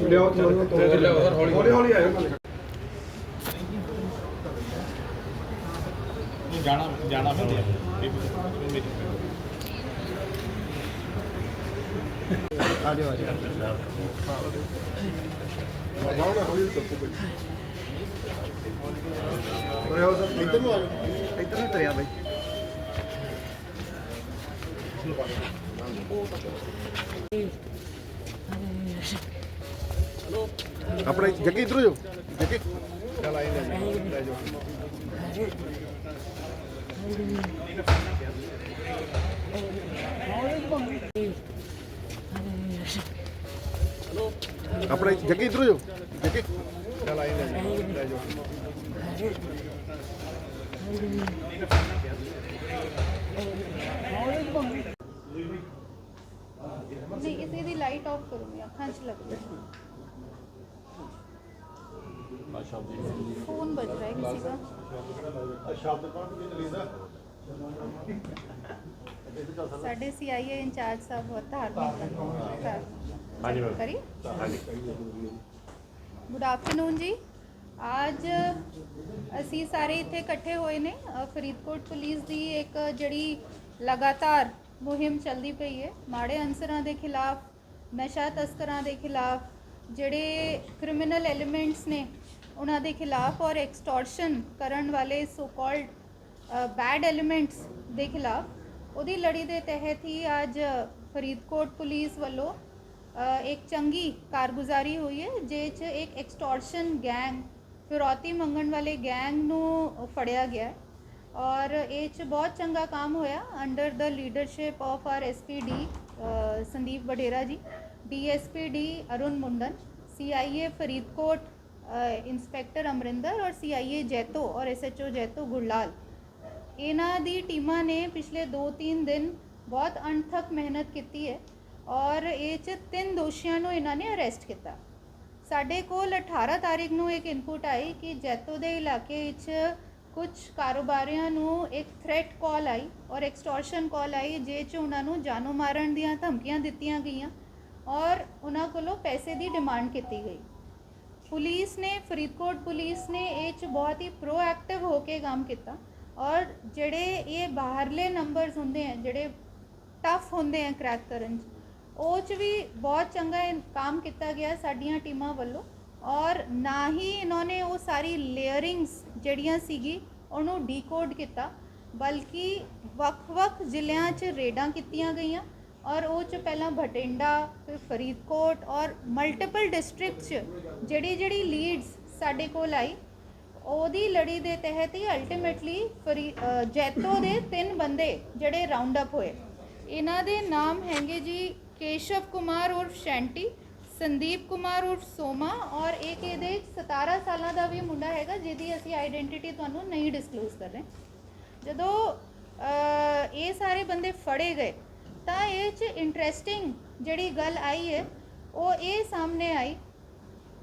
ਲਿਆਓ ਤੁਹਾਨੂੰ ਤੋਂ ਹੌਲੀ ਹੌਲੀ ਆਇਓ ਨਾਲੇ ਜਾਣਾ ਜਾਣਾ ਮੈਂ ਮੇਰੀ ਆਓ ਨਾ ਹੌਲੀ ਤੋਂ ਕੋਈ ਰਿਓ ਸਰ ਇੱਧਰ ਨੂੰ ਆਜੋ ਇੱਧਰ ਨੂੰ ਤਰਿਆ ਬਾਈ। ਆਪਣਾ ਜੱਗੀ ਇਧਰ ਜੋ ਜੱਗੀ ਚਲ ਆਈ ਲੈ ਜਾਓ, ਲੈ ਜਾਓ ਆਪਣਾ ਜੱਗੀ ਇਧਰ ਜੋ ਜੱਗੀ ਚਲ ਆਈ ਲੈ ਜਾਓ, ਲੈ ਜਾਓ ਨਹੀਂ ਇਸੇ ਦੀ ਲਾਈਟ ਆਫ ਕਰੂੰਗੀ ਅੱਖਾਂ 'ਚ ਲੱਗ ਰਿਹਾ ਫੋਨ ਵੱਜ ਰਿਹਾ ਹੈ ਕਿਸੇ ਦਾ ਸ਼ਬਦ ਕੌਣ ਕਿਹਨੇ ਲੈਂਦਾ ਸਾਡੇ ਸੀਆਈਏ ਇੰਚਾਰਜ ਸਾਹਿਬ ਬਹੁਤ ਧਾਰਮਿਕ ਹਨ ਹਾਂਜੀ ਕਰੀ ਗੁੱਡ ਆਫਟਰਨੂਨ ਜੀ। ਅੱਜ ਅਸੀਂ ਸਾਰੇ ਇੱਥੇ ਇਕੱਠੇ ਹੋਏ ਨੇ। ਅ, ਫਰੀਦਕੋਟ ਪੁਲਿਸ ਦੀ ਇੱਕ ਜਿਹੜੀ ਲਗਾਤਾਰ ਮੁਹਿੰਮ ਚੱਲਦੀ ਪਈ ਹੈ। ਮਾੜੇ ਅਨਸਰਾਂ ਦੇ ਖਿਲਾਫ ਨਸ਼ਾ ਤਸਕਰਾਂ ਦੇ ਖਿਲਾਫ ਜਿਹੜੇ ਕ੍ਰਿਮੀਨਲ ਐਲੀਮੈਂਟਸ ਨੇ, ਉਹਨਾਂ ਦੇ ਖਿਲਾਫ ਔਰ ਐਕਸਟੋਰਸ਼ਨ ਕਰਨ ਵਾਲੇ ਸੋ ਕਾਲਡ ਬੈਡ ਐਲੀਮੈਂਟਸ ਦੇ ਖਿਲਾਫ, ਉਹਦੀ ਲੜੀ ਦੇ ਤਹਿਤ ਹੀ ਅੱਜ ਫਰੀਦਕੋਟ ਪੁਲਿਸ ਵੱਲੋਂ ਇੱਕ ਚੰਗੀ ਕਾਰਗੁਜ਼ਾਰੀ ਹੋਈ ਹੈ ਜਿਹ 'ਚ ਇੱਕ ਐਕਸਟੋਰਸ਼ਨ ਗੈਂਗ ਫਿਰੌਤੀ ਮੰਗਣ ਵਾਲੇ ਗੈਂਗ ਨੂੰ ਫੜਿਆ ਗਿਆ ਔਰ ਇਹ 'ਚ ਬਹੁਤ ਚੰਗਾ ਕੰਮ ਹੋਇਆ under the leadership of R SPD Sandeep Vadera ji DSPD Arun Mundan, CIA Faridkot inspector Amarinder ਔਰ ਸੀਆਈਏ ਜੈਤੋ ਔਰ ਐਸਐਚਓ ਜੈਤੋ ਗੁਰਲਾਲ। ਇਹਨਾਂ ਦੀ ਟੀਮਾਂ ਨੇ ਪਿਛਲੇ 2-3 ਦਿਨ ਬਹੁਤ ਅਣਥੱਕ ਮਿਹਨਤ ਕੀਤੀ ਹੈ ਔਰ ਇਹ ਚ ਤਿੰਨ ਦੋਸ਼ੀਆਂ ਨੂੰ ਇਹਨਾਂ ਨੇ ਅਰੈਸਟ ਕੀਤਾ। ਸਾਡੇ ਕੋਲ 18 ਤਾਰੀਖ ਨੂੰ ਇੱਕ ਇਨਪੁਟ ਆਈ ਕਿ ਜੈਤੋ ਦੇ ਇਲਾਕੇ ਵਿੱਚ ਕੁਝ ਕਾਰੋਬਾਰੀਆਂ ਨੂੰ ਇੱਕ ਥ੍ਰੈਟ ਕਾਲ ਆਈ ਔਰ ਐਕਸਟੋਰਸ਼ਨ ਕਾਲ ਆਈ ਜਿਹ ਚ ਉਹਨਾਂ ਨੂੰ ਜਾਨੋਂ ਮਾਰਨ ਦੀਆਂ ਧਮਕੀਆਂ ਦਿੱਤੀਆਂ ਗਈਆਂ ਔਰ ਉਹਨਾਂ ਕੋਲੋਂ ਪੈਸੇ ਦੀ ਡਿਮਾਂਡ ਕੀਤੀ ਗਈ। ਪੁਲਿਸ ਨੇ, ਫਰੀਦਕੋਟ ਪੁਲਿਸ ਨੇ ਇਹ ਚ ਬਹੁਤ ਹੀ ਪ੍ਰੋਐਕਟਿਵ ਹੋ ਕੇ ਕੰਮ ਕੀਤਾ ਔਰ ਜਿਹੜੇ ਇਹ ਬਾਹਰਲੇ ਨੰਬਰਸ ਹੁੰਦੇ ਆ, ਜਿਹੜੇ ਟਫ ਹੁੰਦੇ ਆ ਕ੍ਰੈਕ ਕਰਨ ਚ, ਉਹ ਚ ਵੀ ਬਹੁਤ ਚੰਗਾ ਕੰਮ ਕੀਤਾ ਗਿਆ ਸਾਡੀਆਂ ਟੀਮਾਂ ਵੱਲੋਂ। ਔਰ ਨਾ ਹੀ ਇਹਨਾਂ ਨੇ ਉਹ ਸਾਰੀ ਲੇਅਰਿੰਗਸ ਜਿਹੜੀਆਂ ਸੀਗੀ, ਉਹਨੂੰ ਡੀਕੋਡ ਕੀਤਾ, ਬਲਕਿ ਵੱਖ-ਵੱਖ ਜ਼ਿਲ੍ਹਿਆਂ 'ਚ ਰੇਡਾਂ ਕੀਤੀਆਂ ਗਈਆਂ, ਔਰ ਉਹ 'ਚ ਪਹਿਲਾਂ ਬਠਿੰਡਾ, ਫਿਰ ਫਰੀਦਕੋਟ ਔਰ ਮਲਟੀਪਲ ਡਿਸਟ੍ਰਿਕਟ 'ਚ ਜਿਹੜੀ ਜਿਹੜੀ ਲੀਡਸ ਸਾਡੇ ਕੋਲ ਆਈ, ਉਹਦੀ ਲੜੀ ਦੇ ਤਹਿਤ ਹੀ ਅਲਟੀਮੇਟਲੀ ਫਰੀ ਜੈਤੋ ਦੇ ਤਿੰਨ ਬੰਦੇ ਜਿਹੜੇ ਰਾਉਂਡ ਅਪ ਹੋਏ। ਇਹਨਾਂ ਦੇ ਨਾਮ ਹੈਗੇ ਜੀ ਕੇਸ਼ਵ ਕੁਮਾਰ ਉਰਫ ਸ਼ੈਂਟੀ ਸੰਦੀਪ ਕੁਮਾਰ ਉਰਫ ਸੋਮਾ ਔਰ ਇੱਕ ਇਹਦੇ 'ਚ 17 ਸਾਲਾਂ ਦਾ ਵੀ ਮੁੰਡਾ ਹੈਗਾ, ਜਿਹਦੀ ਅਸੀਂ ਆਇਡੈਂਟੀਟੀ ਤੁਹਾਨੂੰ ਨਹੀਂ ਡਿਸਕਲੋਜ਼ ਕਰ ਰਹੇ। ਜਦੋਂ ਇਹ ਸਾਰੇ ਬੰਦੇ ਫੜੇ ਗਏ, ਤਾਂ ਇਹ 'ਚ ਇੰਟਰਸਟਿੰਗ ਜਿਹੜੀ ਗੱਲ ਆਈ ਹੈ, ਉਹ ਇਹ ਸਾਹਮਣੇ ਆਈ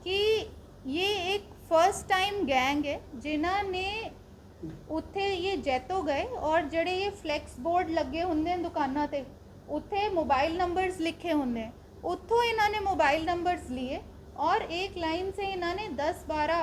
ਕਿ ਇਹ ਇੱਕ ਫਰਸਟ ਟਾਈਮ ਗੈਂਗ ਹੈ, ਜਿਨ੍ਹਾਂ ਨੇ ਉੱਥੇ ਇਹ ਜੈਤੋ ਗਏ ਔਰ ਜਿਹੜੇ ਇਹ ਫਲੈਕਸ ਬੋਰਡ ਲੱਗੇ ਹੁੰਦੇ ਨੇ ਦੁਕਾਨਾਂ ਤੇ, ਉੱਥੇ ਮੋਬਾਈਲ ਨੰਬਰਸ ਲਿਖੇ ਹੁੰਦੇ हैं ਉੱਥੋਂ ਇਹਨਾਂ ਨੇ ਮੋਬਾਈਲ ਨੰਬਰਸ लिए ਔਰ ਇੱਕ ਲਾਈਨ ਸੇ ਇਹਨਾਂ ਨੇ 10 12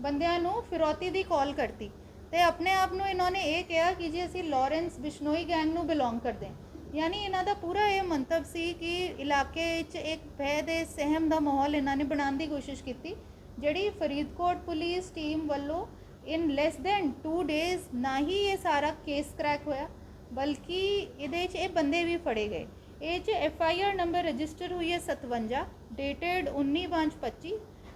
ਬੰਦਿਆਂ ਨੂੰ ਫਿਰੌਤੀ ਦੀ ਕਾਲ ਕਰਤੀ ਤੇ ਆਪਣੇ ਆਪ ਨੂੰ ਇਹਨਾਂ ਨੇ ਇਹ ਕਿਹਾ ਕਿ ਜੀ ਅਸੀਂ ਲਾਰੈਂਸ ਬਿਸ਼ਨੋਈ ਗੈਂਗ ਨੂੰ ਬਿਲੋਂਗ ਕਰਦੇ ਹਾਂ। ਯਾਨੀ ਇਹਨਾਂ ਦਾ ਪੂਰਾ ਇਹ ਮੰਤਵ ਸੀ ਕਿ ਇਲਾਕੇ ਵਿੱਚ ਇੱਕ ਭੈ ਦੇ ਸਹਿਮ ਦਾ ਮਾਹੌਲ ਇਹਨਾਂ ਨੇ ਬਣਾਉਣ ਦੀ ਕੋਸ਼ਿਸ਼ ਕੀਤੀ, ਜਿਹੜੀ ਫਰੀਦਕੋਟ ਪੁਲਿਸ ਟੀਮ ਵੱਲੋਂ ਇਨ ਲੈਸ ਦੈਨ 2 ਡੇਜ਼ ਨਾ ਹੀ ਇਹ ਸਾਰਾ ਕੇਸ ਕ੍ਰੈਕ ਹੋਇਆ, ਬਲਕਿ ਇਹਦੇ 'ਚ ਇਹ ਬੰਦੇ ਵੀ ਫੜੇ ਗਏ। ਇਹ 'ਚ F I R number register ਹੋਈ ਹੈ 57 dated 19/5/25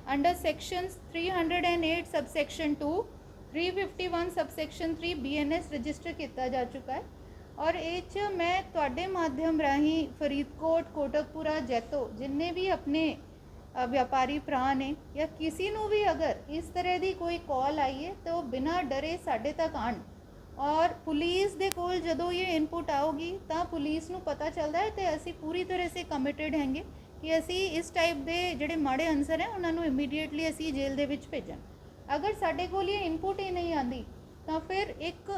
under sections 308 subsection 2 351 subsection 3 BNS register ਕੀਤਾ ਜਾ ਚੁੱਕਾ ਹੈ। ਔਰ ਇਹ 'ਚ ਮੈਂ ਤੁਹਾਡੇ ਮਾਧਿਅਮ ਰਾਹੀਂ ਫਰੀਦਕੋਟ ਕੋਟਕਪੂਰਾ ਜੈਤੋ ਜਿੰਨੇ ਵੀ ਆਪਣੇ ਅ, ਵਪਾਰੀ ਭਰਾ ਨੇ ਜਾਂ ਕਿਸੇ ਨੂੰ ਵੀ ਅਗਰ ਇਸ ਤਰ੍ਹਾਂ ਦੀ ਕੋਈ ਕਾਲ ਆਈ ਹੈ ਤਾਂ ਉਹ ਬਿਨਾਂ ਡਰੇ ਸਾਡੇ ਤੱਕ ਆਣ ਔਰ ਪੁਲਿਸ ਦੇ ਕੋਲ ਜਦੋਂ ਇਹ ਇਨਪੁਟ ਆਊਗੀ ਤਾਂ ਪੁਲਿਸ ਨੂੰ ਪਤਾ ਚੱਲਦਾ ਹੈ ਤੇ ਅਸੀਂ ਪੂਰੀ ਤਰ੍ਹਾਂ ਸੇ ਕਮਿਟਡ ਹੈਂਗੇ ਕਿ ਅਸੀਂ ਇਸ ਟਾਈਪ ਦੇ ਜਿਹੜੇ ਮਾੜੇ ਅਨਸਰ ਹੈ ਉਹਨਾਂ ਨੂੰ ਇਮੀਡੀਏਟਲੀ ਅਸੀਂ ਜੇਲ੍ਹ ਦੇ ਵਿੱਚ ਭੇਜਣ ਅਗਰ ਸਾਡੇ ਕੋਲ ਇਹ ਇਨਪੁਟ ਹੀ ਨਹੀਂ ਆਂਦੀ, ਤਾਂ ਫਿਰ ਇੱਕ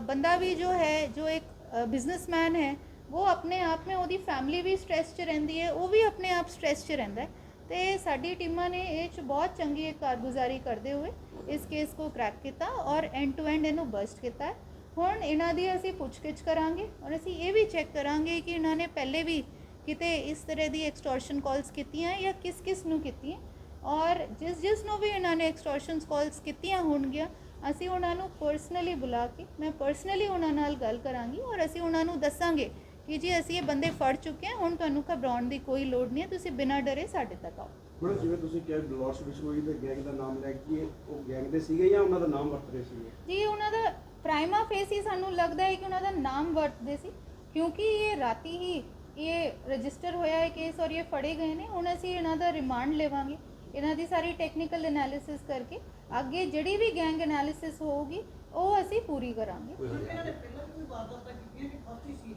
ਬੰਦਾ ਵੀ ਜੋ ਹੈ, ਜੋ ਇੱਕ ਬਿਜ਼ਨਸਮੈਨ ਹੈ, ਉਹ ਆਪਣੇ ਆਪ ਵਿੱਚ ਉਹਦੀ ਫੈਮਿਲੀ ਵੀ ਸਟ੍ਰੈਸ 'ਚ ਰਹਿੰਦੀ ਹੈ, ਉਹ ਵੀ ਆਪਣੇ ਆਪ ਸਟ੍ਰੈਸ 'ਚ ਰਹਿੰਦਾ ਹੈ। ਤੇ ਸਾਡੀ ਟੀਮਾਂ ਨੇ ਇਹ 'ਚ ਬਹੁਤ ਚੰਗੀ ਇੱਕ ਕਾਰਗੁਜ਼ਾਰੀ ਕਰਦੇ ਹੋਏ ਇਸ ਕੇਸ ਕੋ ਕ੍ਰੈਕ ਕੀਤਾ ਔਰ ਐਂਡ ਟੂ ਐਂਡ ਇਹਨੂੰ ਬਸਟ ਕੀਤਾ। ਹੈ ਹੁਣ ਇਹਨਾਂ ਦੀ ਅਸੀਂ ਪੁੱਛਗਿੱਛ ਕਰਾਂਗੇ ਔਰ ਅਸੀਂ ਇਹ ਵੀ ਚੈੱਕ ਕਰਾਂਗੇ ਕਿ ਇਹਨਾਂ ਨੇ ਪਹਿਲੇ ਵੀ ਕਿਤੇ ਇਸ ਤਰ੍ਹਾਂ ਦੀ ਐਕਸਟੋਰਸ਼ਨ ਕਾਲਸ ਕੀਤੀਆਂ ਜਾਂ ਕਿਸ ਕਿਸ ਨੂੰ ਕੀਤੀਆਂ। ਔਰ ਜਿਸ ਜਿਸ ਨੂੰ ਵੀ ਇਹਨਾਂ ਨੇ ਐਕਸਟੋਰਸ਼ਨ ਕਾਲਸ ਕੀਤੀਆਂ ਹੋਣਗੀਆਂ, ਅਸੀਂ ਉਹਨਾਂ ਨੂੰ ਪਰਸਨਲੀ ਬੁਲਾ ਕੇ, ਮੈਂ ਪਰਸਨਲੀ ਉਹਨਾਂ ਨਾਲ ਗੱਲ ਕਰਾਂਗੀ ਔਰ ਅਸੀਂ ਉਹਨਾਂ ਨੂੰ ਦੱਸਾਂਗੇ ਕਿ ਜੀ ਅਸੀਂ ਇਹ ਬੰਦੇ ਫੜ ਚੁੱਕੇ ਹਾਂ ਹੁਣ ਤੁਹਾਨੂੰ ਘਬਰਾਉਣ ਦੀ ਕੋਈ ਲੋੜ ਨਹੀਂ ਹੈ ਤੁਸੀਂ ਬਿਨਾਂ ਡਰੇ ਸਾਡੇ ਤੱਕ ਆਓ। ਮੈਡਮ ਜਿਵੇਂ ਤੁਸੀਂ ਕਿਹਾ ਡਲੋਰਸ ਬਿਸ਼ਨੋਈ ਦੇ ਗੈਂਗ ਦਾ ਨਾਮ ਲੈ ਕੇ ਉਹ ਗੈਂਗ ਦੇ ਸੀਗੇ ਜਾਂ ਉਹਨਾਂ ਦਾ ਨਾਮ ਵਰਤਦੇ ਸੀਗੇ? ਜੀ ਉਹਨਾਂ ਦਾ ਪ੍ਰਾਈਮਾ ਫੇਸ ਹੀ ਸਾਨੂੰ ਲੱਗਦਾ ਹੈ ਕਿ ਉਹਨਾਂ ਦਾ ਨਾਮ ਵਰਤਦੇ ਸੀ ਕਿਉਂਕਿ ਇਹ ਰਾਤੀ ਹੀ ਇਹ ਰਜਿਸਟਰ ਹੋਇਆ ਹੈ ਕੇਸ ਔਰ ਇਹ ਫੜੇ ਗਏ ਨੇ ਹੁਣ ਅਸੀਂ ਇਹਨਾਂ ਦਾ ਰਿਮਾਂਡ ਲਵਾਂਗੇ। ਇਹਨਾਂ ਦੀ ਸਾਰੀ ਟੈਕਨੀਕਲ ਐਨਾਲਿਸਿਸ ਕਰਕੇ ਅੱਗੇ ਜਿਹੜੀ ਵੀ ਗੈਂਗ ਐਨਾਲਿਸਿਸ ਹੋਊਗੀ ਉਹ ਅਸੀਂ ਪੂਰੀ ਕਰਾਂਗੇ।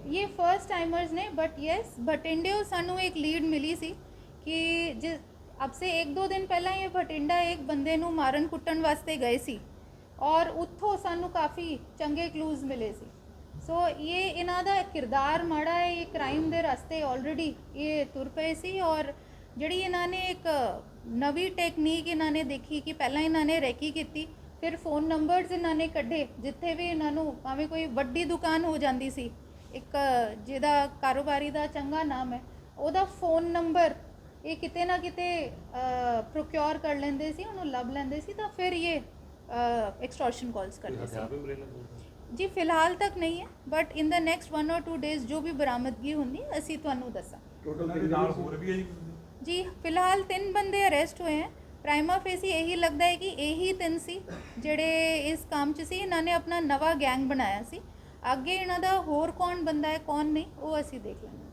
ਇਹ ਫਰਸਟ ਟਾਈਮਰਸ ਨੇ ਬਟ ਯੈਸ ਬਟਿੰਡੇ ਉਹ ਸਾਨੂੰ ਇੱਕ ਲੀਡ ਮਿਲੀ ਸੀ ਕਿ ਜਿਸ ਅਬ ਸੇ 1-2 ਦਿਨ ਪਹਿਲਾਂ ਇਹ ਬਟਿੰਡਾ ਇੱਕ ਬੰਦੇ ਨੂੰ ਮਾਰਨ ਕੁੱਟਣ ਵਾਸਤੇ ਗਏ ਸੀ ਔਰ ਉੱਥੋਂ ਸਾਨੂੰ ਕਾਫੀ ਚੰਗੇ ਕਲੂਜ਼ ਮਿਲੇ ਸੀ। ਸੋ ਇਹ ਇਹਨਾਂ ਦਾ ਕਿਰਦਾਰ ਮਾੜਾ ਹੈ ਇਹ ਕ੍ਰਾਈਮ ਦੇ ਰਸਤੇ ਆਲਰੇਡੀ ਇਹ ਤੁਰ ਪਏ ਸੀ ਔਰ ਜਿਹੜੀ ਇਹਨਾਂ ਨੇ ਇੱਕ ਨਵੀਂ ਟੈਕਨੀਕ ਇਹਨਾਂ ਨੇ ਦੇਖੀ ਕਿ ਪਹਿਲਾਂ ਇਹਨਾਂ ਨੇ ਰੈਕੀ ਕੀਤੀ ਫਿਰ ਫੋਨ ਨੰਬਰਸ ਇਹਨਾਂ ਨੇ ਕੱਢੇ ਜਿੱਥੇ ਵੀ ਇਹਨਾਂ ਨੂੰ ਭਾਵੇਂ ਕੋਈ ਵੱਡੀ ਦੁਕਾਨ ਹੋ ਜਾਂਦੀ ਸੀ ਇੱਕ ਜਿਹਦਾ ਕਾਰੋਬਾਰੀ ਦਾ ਚੰਗਾ ਨਾਮ ਹੈ ਉਹਦਾ ਫੋਨ ਨੰਬਰ ਇਹ ਕਿਤੇ ਨਾ ਕਿਤੇ ਪ੍ਰੋਕਿਉਰ ਕਰ ਲੈਂਦੇ ਸੀ ਉਹਨੂੰ ਲੱਭ ਲੈਂਦੇ ਸੀ ਤਾਂ ਫਿਰ ਇਹ ਐਕਸਟੋਰਸ਼ਨ ਕਾਲਸ ਕਰਦੇ ਸੀ। ਜੀ ਫਿਲਹਾਲ ਤੱਕ ਨਹੀਂ ਹੈ but in the next 1 or 2 days ਜੋ ਵੀ ਬਰਾਮਦਗੀ ਹੁੰਦੀ ਅਸੀਂ ਤੁਹਾਨੂੰ ਦੱਸਾਂ ਟੋਟਲ ਨਾਲ ਹੋਰ ਵੀ ਹੈ ਜੀ ਜੀ ਫਿਲਹਾਲ ਤਿੰਨ ਬੰਦੇ ਅਰੈਸਟ ਹੋਏ ਹਨ ਪ੍ਰਾਈਮਾ ਫੇਸੀ ਇਹੀ ਲੱਗਦਾ ਹੈ ਕਿ ਇਹੀ ਤਿੰਨ ਸੀ ਜਿਹੜੇ ਇਸ ਕੰਮ 'ਚ ਸੀ, ਇਹਨਾਂ ਨੇ ਆਪਣਾ ਨਵਾਂ ਗੈਂਗ ਬਣਾਇਆ ਸੀ। ਅੱਗੇ ਇਹਨਾਂ ਦਾ ਹੋਰ ਕੌਣ ਬੰਦਾ ਹੈ, ਕੌਣ ਨਹੀਂ, ਉਹ ਅਸੀਂ ਦੇਖ ਲਾਂਗੇ